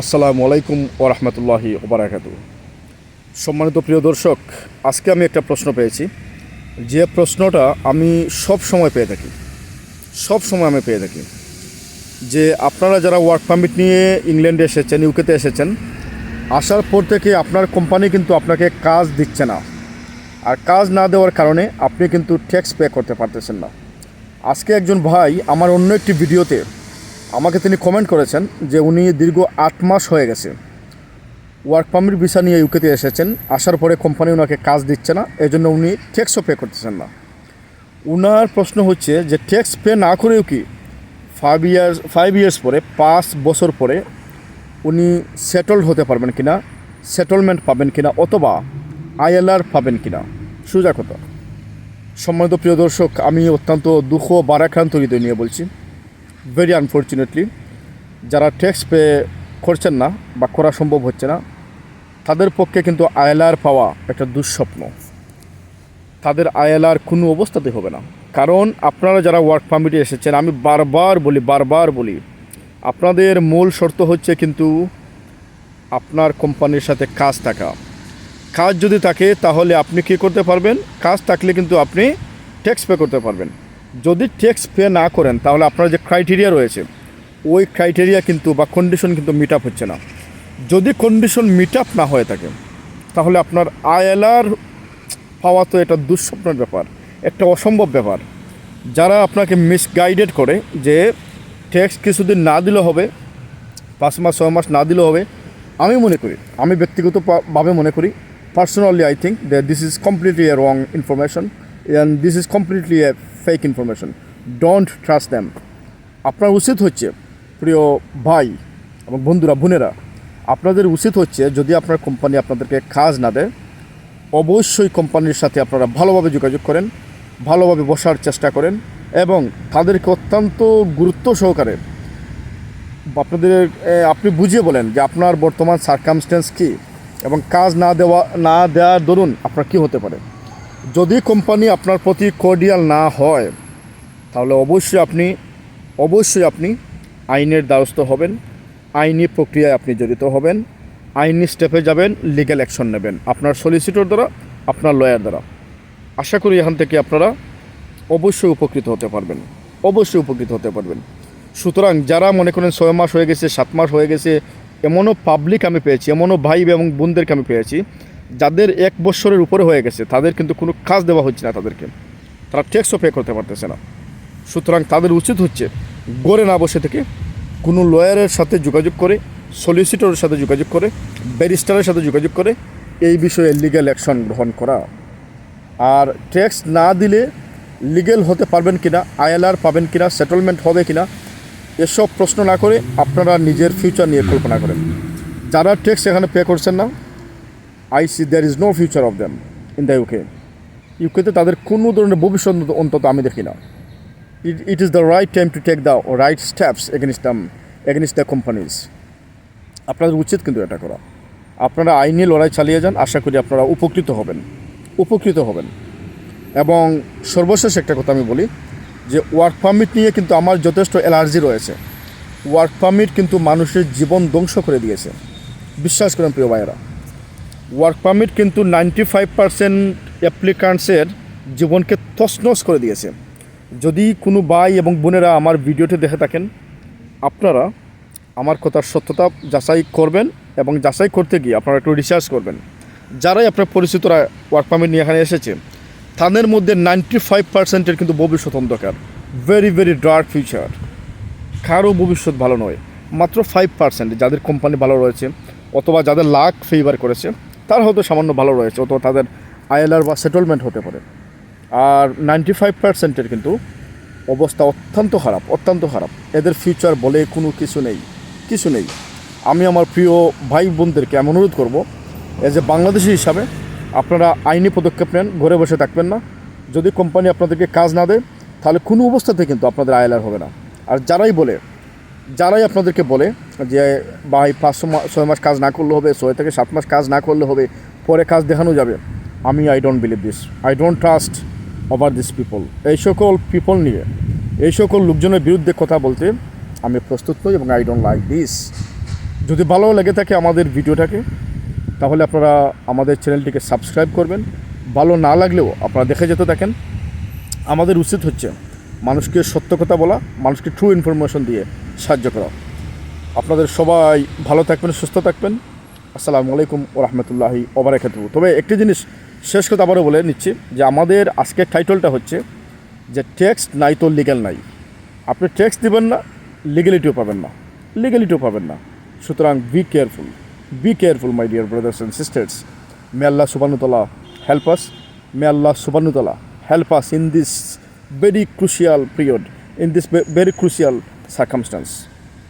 আসসালামু আলাইকুম ওরহমতুল্লাহি ওবরাকাত সম্মানিত প্রিয় দর্শক, আজকে আমি একটা প্রশ্ন পেয়েছি। যে প্রশ্নটা আমি সব সময় পেয়ে থাকি, সব সময় আমি পেয়ে থাকি। যে আপনারা যারা ওয়ার্ক পারমিট নিয়ে ইংল্যান্ডে এসেছেন ইউকেতে এসেছেন, আসার পর থেকে আপনার কোম্পানি কিন্তু আপনাকে কাজ দিচ্ছে না। আর কাজ না দেওয়ার কারণে আপনি কিন্তু ট্যাক্স পে করতে পারতেছেন না। আজকে একজন ভাই আমার অন্য একটি ভিডিওতে আমাকে তিনি কমেন্ট করেছেন যে উনি দীর্ঘ আট মাস হয়ে গেছে। ওয়ার্ক পারমিট ভিসা নিয়ে ইউকেতে এসেছেন, আসার পরে কোম্পানি ওনাকে কাজ দিচ্ছে না, এজন্য উনি ট্যাক্সও পে করতেছেন না। উনার প্রশ্ন হচ্ছে যে ট্যাক্স পে না করেও কি ফাইভ ইয়ার্স ফাইভ ইয়ার্স পরে, পাঁচ বছর পরে উনি সেটেলড হতে পারবেন কিনা সেটলমেন্ট পাবেন কিনা, অথবা আইএলআর পাবেন কিনা, সোজা কথা। সম্মানিত প্রিয় দর্শক, আমি অত্যন্ত দুঃখ বারাক্রান্ত হৃদয় নিয়ে বলছি। ভেরি আনফর্চুনেটলি যারা ট্যাক্স পে করছেন না বা করা সম্ভব হচ্ছে না, তাদের পক্ষে কিন্তু আয়লার পাওয়া একটা দুঃস্বপ্ন। তাদের আয়লার কোনো অবস্থাতে হবে না। কারণ আপনারা যারা ওয়ার্ক পারমিটে এসেছেন, আমি বারবার বলি বারবার বলি, আপনাদের মূল শর্ত হচ্ছে কিন্তু আপনার কোম্পানির সাথে কাজ থাকা। কাজ যদি থাকে, তাহলে আপনি কী করতে পারবেন? কাজ থাকলে কিন্তু আপনি ট্যাক্স পে করতে পারবেন। যদি ট্যাক্স পে না করেন, তাহলে আপনার যে ক্রাইটেরিয়া রয়েছে, ওই ক্রাইটেরিয়া কিন্তু বা কন্ডিশন কিন্তু মিট আপ হচ্ছে না। যদি কন্ডিশন মিট আপ না হয়ে থাকে, তাহলে আপনার আইএলআর পাওয়া তো এটা দুঃস্বপ্নের ব্যাপার, একটা অসম্ভব ব্যাপার। যারা আপনাকে মিসগাইডেড করে যে ট্যাক্স কিছুদিন না দিলে হবে, পাঁচ মাস, ছয় মাস না দিলেও হবে, আমি মনে করি, আমি ব্যক্তিগতভাবে মনে করি personally I think that this is completely a wrong information and this is completely a fake information don't trust them আপনার উচিত হচ্ছে, প্রিয় ভাই এবং বন্ধুরা, বোনেরা, আপনাদের উচিত হচ্ছে যদি আপনার কোম্পানি আপনাদেরকে কাজ না দেয়, অবশ্যই কোম্পানির সাথে আপনারা ভালোভাবে যোগাযোগ করেন, ভালোভাবে বসার চেষ্টা করেন এবং তাদেরকে অত্যন্ত গুরুত্ব সহকারে আপনাদের আপনি বুঝিয়ে বলেন যে আপনার বর্তমান সার্কামস্টেন্স কী এবং কাজ না দেওয়া, না দেওয়ার দরুন আপনার কী হতে পারে। যদি কোম্পানি আপনার প্রতি কর্ডিয়াল না হয়, তাহলে অবশ্যই আপনি অবশ্যই আপনি আইনের দ্বারস্থ হবেন। আইনি প্রক্রিয়ায় আপনি জড়িত হবেন। আইনি স্টেপে যাবেন লিগ্যাল অ্যাকশন নেবেন। আপনার সলিসিটর দ্বারা, আপনার লয়ার দ্বারা। আশা করি এখান থেকে আপনারা অবশ্যই উপকৃত হতে পারবেন। অবশ্যই উপকৃত হতে পারবেন। সুতরাং যারা মনে করেন ছয় মাস হয়ে গেছে, সাত মাস হয়ে গেছে, এমনও পাবলিক আমি পেয়েছি, এমনও ভাই এবং বোনদেরকে আমি পেয়েছি যাদের এক বছরের উপরে হয়ে গেছে, তাদের কিন্তু কোনো কাজ দেওয়া হচ্ছে না তাদেরকে। তারা ট্যাক্সও পে করতে পারতেছে না। সুতরাং তাদের উচিত হচ্ছে গড়ে না বসে থেকে কোনো লয়ারের সাথে যোগাযোগ করে সলিসিটরের সাথে যোগাযোগ করে ব্যারিস্টারের সাথে যোগাযোগ করে এই বিষয়ে লিগ্যাল অ্যাকশন গ্রহণ করা। আর ট্যাক্স না দিলে লিগেল হতে পারবেন কিনা আইএলআর পাবেন কিনা সেটেলমেন্ট হবে কিনা, এসব প্রশ্ন না করে আপনারা নিজের ফিউচার নিয়ে কল্পনা করেন। যারা ট্যাক্স এখানে পে করছেন না I see there is no future of them in the UK ইউকেতে তাদের কোনো ধরনের ভবিষ্যৎ অন্তত আমি দেখি না। It it is the right time to take the right steps against them against the companies আপনাদের উচিত কিন্তু এটা করা। আপনারা আইনি লড়াই চালিয়ে যান, আশা করি আপনারা উপকৃত হবেন। উপকৃত হবেন। এবং সর্বশেষ একটা কথা আমি বলি যে ওয়ার্ক পারমিট নিয়ে কিন্তু আমার যথেষ্ট অ্যালার্জি রয়েছে। ওয়ার্ক পারমিট কিন্তু মানুষের জীবন ধ্বংস করে দিয়েছে। বিশ্বাস করেন প্রিয় ভাইয়েরা। ওয়ার্ক পারমিট কিন্তু নাইনটি ফাইভ পার্সেন্ট অ্যাপ্লিকান্টসের জীবনকে তছনছ করে দিয়েছে। যদি কোনো ভাই এবং বোনেরা আমার ভিডিওটি দেখে থাকেন, আপনারা আমার কথার সত্যতা যাচাই করবেন এবং যাচাই করতে গিয়ে আপনারা একটু রিসার্চ করবেন। যারাই আপনার পরিচিতরা ওয়ার্ক পারমিট নিয়ে এখানে এসেছে, তাদের মধ্যে নাইনটি ফাইভ পার্সেন্টের কিন্তু ভবিষ্যৎ অন্ধকার। ভেরি ভেরি ডার্ক ফিউচার কারও ভবিষ্যৎ ভালো নয়। মাত্র ফাইভ পার্সেন্ট যাদের কোম্পানি ভালো রয়েছে, অথবা যাদের লাক ফেভার করেছে তার হয়তো সামান্য ভালো রয়েছে, অথবা তাদের আইএলআর বা সেটেলমেন্ট হতে পারে। আর নাইনটি ফাইভ পার্সেন্টের কিন্তু অবস্থা অত্যন্ত খারাপ অত্যন্ত খারাপ। এদের ফিউচার বলে কোনো কিছু নেই কিছু নেই। আমি আমার প্রিয় ভাই বোনদেরকে আমি অনুরোধ করব এজ এ বাংলাদেশি হিসাবে আপনারা আইনি পদক্ষেপ নেন, ঘরে বসে থাকবেন না। যদি কোম্পানি আপনাদেরকে কাজ না দেয়, তাহলে কোনো অবস্থাতে কিন্তু আপনাদের আইএলআর হবে না। আর যারাই বলে যারাই আপনাদেরকে বলে যে ভাই পাঁচ ছয় মাস কাজ না করলে হবে, ছয় থেকে সাত মাস কাজ না করলে হবে, পরে কাজ দেখানো যাবে। আমি I don't believe this I don't trust over this people এই সকল পিপল নিয়ে, এই সকল লোকজনের বিরুদ্ধে কথা বলতে আমি প্রস্তুত নই এবং আই ডোন্ট লাইক দিস যদি ভালো লেগে থাকে আমাদের ভিডিওটাকে, তাহলে আপনারা আমাদের চ্যানেলটিকে সাবস্ক্রাইব করবেন। ভালো না লাগলেও আপনারা দেখে যেতে থাকেন। আমাদের উচিত হচ্ছে মানুষকে সত্য কথা বলা, মানুষকে ট্রু ইনফরমেশন দিয়ে সাহায্য করা। আপনাদের সবাই ভালো থাকবেন, সুস্থ থাকবেন। আসসালামু আলাইকুম ও রহমতুল্লাহি ওবরাকাতু তবে একটি জিনিস শেষ কথা আবারও বলে নিচ্ছি যে আমাদের আজকের টাইটলটা হচ্ছে যে ট্যাক্স নাই তো লিগ্যাল নাই। আপনি ট্যাক্স দিবেন না লিগ্যালিটিও পাবেন না। লিগ্যালিটিও পাবেন না। সুতরাং be careful be careful my dear brothers and sisters may Allah সুবানুতলা help us may Allah সুবানুতলা help us in this very crucial period in this very crucial circumstance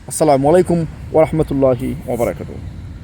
আসসালামু আলাইকুম ওরহমতুল্লাহি ওবরাকাতু